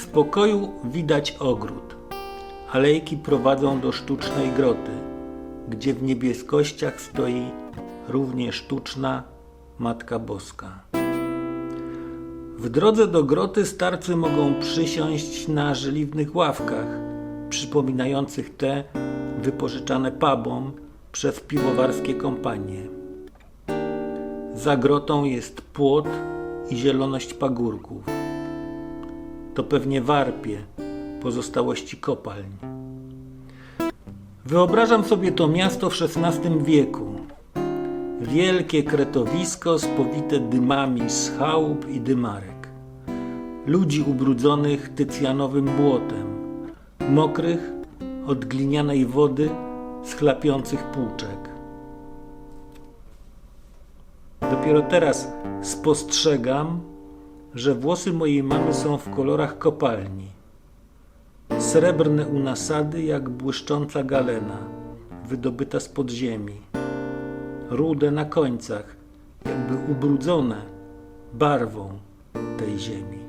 Z pokoju widać ogród. Alejki prowadzą do sztucznej groty, gdzie w niebieskościach stoi równie sztuczna Matka Boska. W drodze do groty starcy mogą przysiąść na żeliwnych ławkach, przypominających te wypożyczane pubom przez piwowarskie kompanie. Za grotą jest płot i zieloność pagórków. To pewnie warpie, pozostałości kopalń. Wyobrażam sobie to miasto w XVI wieku. Wielkie kretowisko spowite dymami z chałup i dymarek. Ludzi ubrudzonych tycjanowym błotem, mokrych od glinianej wody z chlapiących płuczek. Dopiero teraz spostrzegam, że włosy mojej mamy są w kolorach kopalni. Srebrne u nasady jak błyszcząca galena, wydobyta z podziemi. Rude na końcach, jakby ubrudzone barwą tej ziemi.